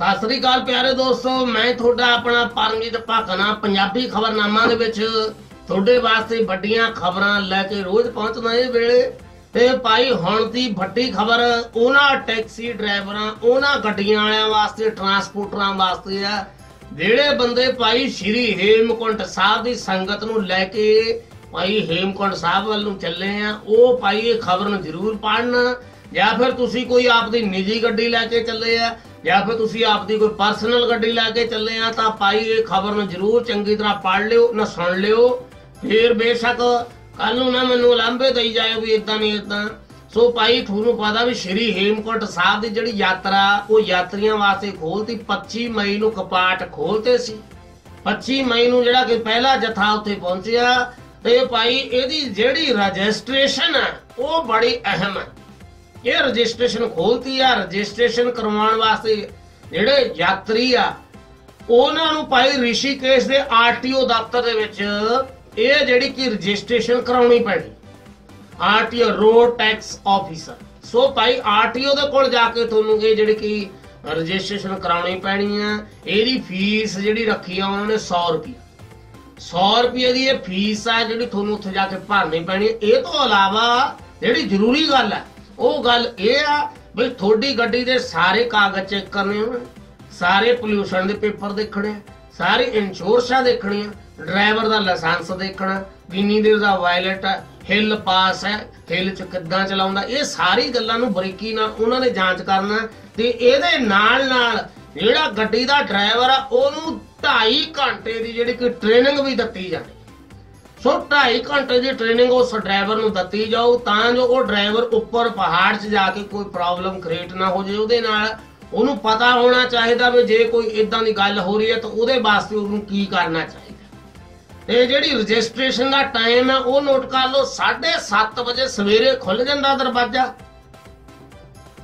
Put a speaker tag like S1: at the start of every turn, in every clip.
S1: ਸਤਿ ਸ੍ਰੀ ਅਕਾਲ ਪਿਆਰੇ ਦੋਸਤੋ, ਮੈਂ ਤੁਹਾਡਾ ਆਪਣਾ ਪਰਮਜੀਤ ਭਾਕਨਾ ਪੰਜਾਬੀ ਖਬਰਨਾਮਾ ਦੇ ਵਿੱਚ। ਤੁਹਾਡੇ ਵਾਸਤੇ ਵੱਡੀਆਂ ਖਬਰਾਂ ਲੈ ਕੇ ਰੋਜ਼ ਪਹੁੰਚਦਾ ਇਹ ਵੇਲੇ। ਤੇ ਭਾਈ, ਹੁਣ ਦੀ ਵੱਡੀ ਖਬਰ, ਉਹਨਾਂ ਟੈਕਸੀ ਡਰਾਈਵਰਾਂ, ਉਹਨਾਂ ਗੱਡੀਆਂ ਵਾਲਿਆਂ ਵਾਸਤੇ, ਟਰਾਂਸਪੋਰਟਰਾਂ ਵਾਸਤੇ ਆ। ਜਿਹੜੇ ਬੰਦੇ ਭਾਈ, ਸ਼੍ਰੀ ਹੇਮਕੁੰਟ ਸਾਹਿਬ ਦੀ ਸੰਗਤ ਨੂੰ ਲੈ ਕੇ ਭਾਈ ਹੇਮਕੁੰਟ ਸਾਹਿਬ ਵੱਲ ਨੂੰ ਚੱਲੇ ਆ, ਉਹ ਭਾਈ ਇਹ ਖਬਰ ਨੂੰ ਜ਼ਰੂਰ ਪੜਨ ਜਾਂ ਫਿਰ ਤੁਸੀਂ ਕੋਈ ਆਪਦੀ ਨਿੱਜੀ ਗੱਡੀ ਲੈ ਕੇ ਚੱਲੇ ਆ ਜਾਂ ਫਿਰ ਤੁਸੀਂ ਆਪਦੀ ਕੋਈ ਪਰਸਨਲ ਗੱਡੀ ਲੈ ਕੇ ਚੱਲੇ ਆ ਤਾਂ ਭਾਈ ਇਹ ਖਬਰ ਨੂੰ ਜ਼ਰੂਰ ਚੰਗੀ ਤਰ੍ਹਾਂ ਪੜ੍ਹ ਲਿਓ, ਨਾ ਸੁਣ ਲਿਓ। ਫਿਰ ਬੇਸ਼ੱਕ ਕੱਲ ਨੂੰ ਨਾ ਮੈਨੂੰ ਲਾਂਭੇ ਦੇਈ ਜਾਏ ਵੀ ਇਦਾਂ ਨਹੀਂ ਇਦਾਂ ਸੋ ਭਾਈ ਤੁਹਾਨੂੰ ਪਤਾ ਵੀ ਸ਼੍ਰੀ ਹੇਮਕੁੰਟ ਸਾਹਿਬ ਦੀ ਜਿਹੜੀ ਯਾਤਰਾ, ਉਹ ਯਾਤਰੀਆਂ ਵਾਸਤੇ ਖੋਲਤੀ 25 ਮਈ ਨੂੰ ਕਪਾਟ ਖੋਲਤੇ ਸੀ। 25 ਮਈ ਨੂੰ ਜਿਹੜਾ ਕਿ ਪਹਿਲਾ ਜਥਾ ਉੱਥੇ ਪਹੁੰਚਿਆ। ਤੇ ਭਾਈ ਇਹਦੀ ਜਿਹੜੀ ਰਜਿਸਟ੍ਰੇਸ਼ਨ ਹੈ, ਉਹ ਬੜੀ ਅਹਿਮ ਹੈ। ਇਹ ਰਜਿਸਟ੍ਰੇਸ਼ਨ ਖੋਲਤੀ ਆ, ਰਜਿਸਟ੍ਰੇਸ਼ਨ ਕਰਵਾਉਣ ਵਾਸਤੇ ਜਿਹੜੇ ਯਾਤਰੀ ਆ, ਉਹਨਾਂ ਨੂੰ ਭਾਈ ਰਿਸ਼ੀਕੇਸ਼ ਦੇ ਆਰਟੀਓ ਦਫ਼ਤਰ ਦੇ ਵਿੱਚ ਇਹ ਜਿਹੜੀ ਕਿ ਰਜਿਸਟ੍ਰੇਸ਼ਨ ਕਰਾਉਣੀ ਪੈਣੀ। RTO, road tax officer. So ਭਾਈ ਆਰਟੀਓ ਦੇ ਕੋਲ ਜਾ ਕੇ ਤੁਹਾਨੂੰ ਇਹ ਜਿਹੜੀ ਕਿ ਰਜਿਸਟ੍ਰੇਸ਼ਨ ਕਰਾਉਣੀ ਪੈਣੀ ਆ, ਇਹਦੀ ਫੀਸ ਜਿਹੜੀ ਰੱਖੀ ਆ ਉਹਨਾਂ ਨੇ 100 ਰੁਪਏ 100 ਰੁਪਏ ਦੀ ਇਹ ਫੀਸ ਆ ਜਿਹੜੀ ਤੁਹਾਨੂੰ ਉੱਥੇ ਜਾ ਕੇ ਭਰਨੀ ਪੈਣੀ। ਇਹ ਤੋਂ ਇਲਾਵਾ ਜਿਹੜੀ ਜ਼ਰੂਰੀ ਗੱਲ ਹੈ ਉਹ ਗੱਲ ਇਹ ਆ ਵੀ ਤੁਹਾਡੀ ਗੱਡੀ ਦੇ ਸਾਰੇ ਕਾਗਜ਼ ਚੈੱਕ ਕਰਨੇ ਹੋਣ ਸਾਰੇ ਪੋਲਿਊਸ਼ਨ ਦੇ ਪੇਪਰ ਦੇਖਣੇ ਸਾਰੇ ਇੰਸ਼ੋਰੈਂਸਾਂ ਦੇਖਣੀਆਂ ਡਰਾਈਵਰ ਦਾ ਲਾਇਸੈਂਸ ਦੇਖਣਾ, ਕਿੰਨੀ ਦੇਰ ਦਾ ਵਾਇਲਟ ਹੈ ਹਿੱਲ ਪਾਸ ਹੈ ਹਿੱਲ ਚ ਕਿੱਦਾਂ ਚਲਾਉਂਦਾ, ਇਹ ਸਾਰੀ ਗੱਲਾਂ ਨੂੰ ਬਰੀਕੀ ਨਾਲ ਉਹਨਾਂ ਨੇ ਜਾਂਚ ਕਰਨਾ ਤੇ ਇਹਦੇ ਨਾਲ ਨਾਲ ਜਿਹੜਾ ਗੱਡੀ ਦਾ ਡਰਾਈਵਰ ਆ, ਉਹਨੂੰ 2.5 ਘੰਟੇ ਦੀ ਜਿਹੜੀ ਕਿ ਟ੍ਰੇਨਿੰਗ ਵੀ ਦਿੱਤੀ ਜਾਂਦੀ। ਸੋ 2.5 ਘੰਟੇ ਦੀ ਟ੍ਰੇਨਿੰਗ ਉਸ ਡਰਾਈਵਰ ਨੂੰ ਦਿੱਤੀ ਜਾਊ, ਤਾਂ ਜੋ ਉਹ ਡਰਾਈਵਰ ਉੱਪਰ ਪਹਾੜ 'ਚ ਜਾ ਕੇ ਕੋਈ ਪ੍ਰੋਬਲਮ ਕ੍ਰੀਏਟ ਨਾ ਹੋ ਜਾਏ। ਉਹਦੇ ਨਾਲ ਉਹਨੂੰ ਪਤਾ ਹੋਣਾ ਚਾਹੀਦਾ ਵੀ ਜੇ ਕੋਈ ਇਦਾਂ ਦੀ ਗੱਲ ਹੋ ਰਹੀ ਹੈ, ਤਾਂ ਉਹਦੇ ਵਾਸਤੇ ਉਹਨੂੰ ਕੀ ਕਰਨਾ ਚਾਹੀਦਾ। ਤੇ ਜਿਹੜੀ ਰਜਿਸਟ੍ਰੇਸ਼ਨ ਦਾ ਟਾਈਮ ਹੈ, ਉਹ ਨੋਟ ਕਰ ਲਓ 7:30 ਵਜੇ ਸਵੇਰੇ ਖੁੱਲ ਜਾਂਦਾ ਦਰਵਾਜ਼ਾ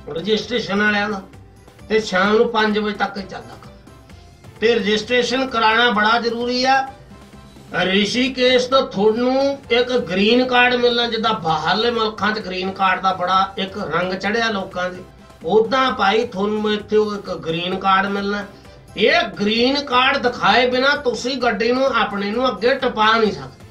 S1: ਰਜਿਸਟ੍ਰੇਸ਼ਨ ਵਾਲਿਆਂ ਦਾ, ਤੇ ਸ਼ਾਮ ਨੂੰ 5 ਵਜੇ ਤੱਕ ਇਹ ਚੱਲਦਾ ਤੇ ਰਜਿਸਟ੍ਰੇਸ਼ਨ ਕਰਾਉਣਾ ਬੜਾ ਜ਼ਰੂਰੀ ਆ। ਰਿਸ਼ੀਕੇਸ਼ ਤੋਂ ਤੁਹਾਨੂੰ ਇੱਕ ਗ੍ਰੀਨ ਕਾਰਡ ਮਿਲਣਾ, ਜਿੱਦਾਂ ਬਾਹਰਲੇ ਮੁਲਕਾਂ 'ਚ ਗ੍ਰੀਨ ਕਾਰਡ ਦਾ ਬੜਾ ਇੱਕ ਰੰਗ ਚੜਿਆ ਲੋਕਾਂ ਦੇ ਉਦਾਂ ਭਾਈ ਤੁਹਾਨੂੰ ਇੱਥੇ ਉਹ ਇੱਕ ਗ੍ਰੀਨ ਕਾਰਡ ਮਿਲਣਾ। ਇਹ ਗ੍ਰੀਨ ਕਾਰਡ ਦਿਖਾਏ ਬਿਨਾ ਤੁਸੀਂ ਗੱਡੀ ਨੂੰ, ਆਪਣੇ ਨੂੰ ਅੱਗੇ ਟਪਾ ਨਹੀਂ ਸਕਦੇ।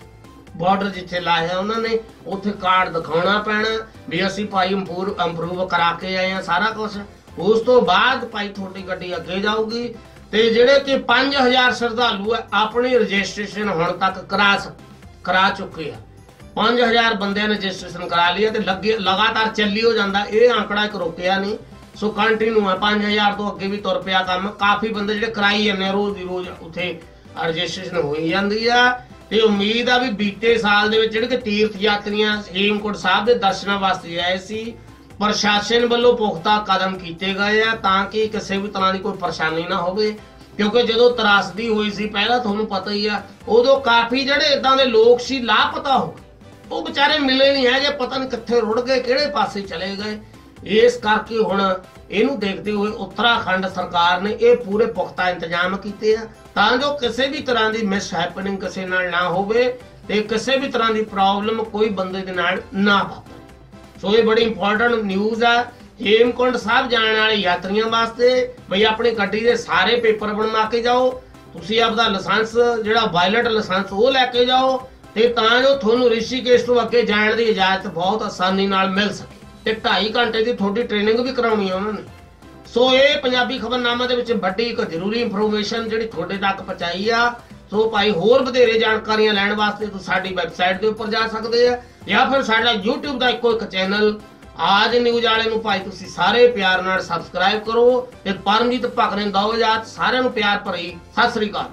S1: ਬਾਰਡਰ ਜਿੱਥੇ ਲਾਇਆ ਉਹਨਾਂ ਨੇ, ਉੱਥੇ ਕਾਰਡ ਦਿਖਾਉਣਾ ਪੈਣਾ ਵੀ ਅਸੀਂ ਭਾਈ ਇੰਪਰੂਵ ਇੰਪਰੂਵ ਕਰਾ ਕੇ ਆਏ ਆ ਸਾਰਾ ਕੁਝ ਉਸ ਤੋਂ ਬਾਅਦ ਭਾਈ ਤੁਹਾਡੀ ਗੱਡੀ ਅੱਗੇ ਜਾਊਗੀ। ਤੇ ਜਿਹੜੇ ਕਿ 5000 ਸ਼ਰਧਾਲੂ ਆਪਣੀ ਰਜਿਸਟ੍ਰੇਸ਼ਨ ਹੁਣ ਤੱਕ ਕਰਾ ਕਰਾ ਚੁੱਕੇ ਆ। 5000 ਬੰਦਿਆਂ ਨੇ ਰਜਿਸਟ੍ਰੇਸ਼ਨ ਕਰਾ ਲਈ ਤੇ ਲੱਗੇ, ਲਗਾਤਾਰ ਚੱਲੀ ਹੋ ਜਾਂਦਾ, ਇਹ ਆંકੜਾ ਇੱਕ ਰੁਕਿਆ ਨਹੀਂ। ਸੋ ਕੰਟੀਨਿਊ ਆ 5000 ਤੋਂ ਅੱਗੇ ਵੀ ਤੁਰ ਪਿਆ ਕੰਮ। ਕਾਫੀ ਬੰਦੇ ਜਿਹੜੇ ਕਰਾਈ ਜਾਂਦੇ ਆ, ਰੋਜ਼ ਦੀ ਰੋਜ਼ ਉੱਥੇ ਰਜਿਸਟ੍ਰੇਸ਼ਨ ਹੋਈ ਜਾਂਦੀ ਆ। ਤੇ ਉਮੀਦ ਆ ਵੀ ਬੀਤੇ ਸਾਲ ਦੇ ਵਿੱਚ ਜਿਹੜੇ ਕਿ ਤੀਰਥ ਯਾਤਰੀਆਂ ਹੇਮਕੁੰਟ ਸਾਹਿਬ ਦੇ ਦਰਸ਼ਨਾਂ ਵਾਸਤੇ ਆਏ ਸੀ ਪ੍ਰਸ਼ਾਸਨ ਵੱਲੋਂ ਪੁਖਤਾ ਕਦਮ ਕੀਤੇ ਗਏ ਆ ਤਾਂ ਕਿ ਕਿਸੇ ਵੀ ਤਰ੍ਹਾਂ ਦੀ ਕੋਈ ਪਰੇਸ਼ਾਨੀ ਨਾ ਹੋਵੇ। ਕਿਉਂਕਿ ਜਦੋਂ ਤਰਾਸਦੀ ਹੋਈ ਸੀ, ਪਹਿਲਾਂ ਤੁਹਾਨੂੰ ਪਤਾ ਹੀ ਆ, ਉਦੋਂ ਕਾਫੀ ਜਿਹੜੇ ਇਦਾਂ ਦੇ ਲੋਕ ਸੀ, ਲਾਪਤਾ ਹੋ ਉਹ ਵਿਚਾਰੇ ਮਿਲੇ ਨਹੀਂ ਹੈਗੇ, ਪਤਾ ਨਹੀਂ ਕਿੱਥੇ ਰੁੜ ਗਏ, ਕਿਹੜੇ ਪਾਸੇ ਚਲੇ ਗਏ। ਇਸ ਕਰਕੇ ਹੁਣ ਇਹਨੂੰ ਦੇਖਦੇ ਹੋਏ ਉੱਤਰਾਖੰਡ ਸਰਕਾਰ ਨੇ ਇਹ ਪੂਰੇ ਪੁਖਤਾ ਇੰਤਜ਼ਾਮ ਕੀਤੇ ਆ। ਤਾਂ ਜੋ ਕਿਸੇ ਵੀ ਤਰ੍ਹਾਂ ਦੀ ਮਿਸ ਹੈਪਨਿੰਗ ਕਿਸੇ ਨਾਲ ਨਾ ਹੋਵੇ ਤੇ ਕਿਸੇ ਵੀ ਤਰ੍ਹਾਂ ਦੀ ਪ੍ਰੋਬਲਮ ਕੋਈ ਬੰਦੇ ਦੇ ਨਾਲ ਨਾ ਵਾਪਰੇ। ਸੋ ਇਹ ਬੜੀ ਇੰਪੋਰਟੈਂਟ ਨਿਊਜ਼ ਆ। ਹੇਮਕੁੰਡ ਸਾਹਿਬ ਜਾਣ ਵਾਲੇ ਯਾਤਰੀਆਂ ਵਾਸਤੇ ਬਈ ਆਪਣੀ ਗੱਡੀ ਦੇ ਸਾਰੇ ਪੇਪਰ ਬਣਵਾ ਕੇ ਜਾਓ। ਤੁਸੀਂ ਆਪਦਾ ਲਾਇਸੈਂਸ, ਜਿਹੜਾ ਵਾਇਲਟ ਲਾਇਸੈਂਸ ਉਹ ਲੈ ਕੇ ਜਾਓ ਤੇ ਤਾਂ ਜੋ ਤੁਹਾਨੂੰ ਰਿਸ਼ੀਕੇਸ਼ ਤੋਂ ਅੱਗੇ ਜਾਣ ਦੀ ਇਜਾਜ਼ਤ ਬਹੁਤ ਆਸਾਨੀ ਨਾਲ ਮਿਲ ਸਕੇ ਤੇ 2.5 ਘੰਟੇ ਦੀ ਤੁਹਾਡੀ ਟ੍ਰੇਨਿੰਗ ਵੀ ਕਰਾਉਣੀ ਆ ਉਹਨਾਂ ਨੇ। ਸੋ ਇਹ ਪੰਜਾਬੀ ਖਬਰਨਾਮਾ ਦੇ ਵਿੱਚ ਵੱਡੀ ਇੱਕ ਜ਼ਰੂਰੀ ਇਨਫੋਰਮੇਸ਼ਨ ਜਿਹੜੀ ਤੁਹਾਡੇ ਤੱਕ ਪਹੁੰਚਾਈ ਆ। ਸੋ ਭਾਈ ਹੋਰ ਵਧੇਰੇ ਜਾਣਕਾਰੀਆਂ ਲੈਣ ਵਾਸਤੇ ਤੁਸੀਂ ਸਾਡੀ ਵੈਬਸਾਈਟ ਦੇ ਉੱਪਰ ਜਾ ਸਕਦੇ ਆ। ਜਾਂ ਫਿਰ ਸਾਡਾ YouTube ਦਾ ਇੱਕੋ ਇੱਕ ਚੈਨਲ, ਆਜ ਨਿਊਜ਼ ਵਾਲੇ ਨੂੰ ਭਾਈ ਤੁਸੀਂ ਸਾਰੇ ਪਿਆਰ ਨਾਲ ਸਬਸਕ੍ਰਾਈਬ ਕਰੋ ਤੇ ਪਰਮਜੀਤ ਭਗਤ ਨੇ ਦੋ ਸਾਰਿਆਂ ਨੂੰ ਪਿਆਰ ਭਰੀ ਸਤਿ ਸ੍ਰੀ ਅਕਾਲ।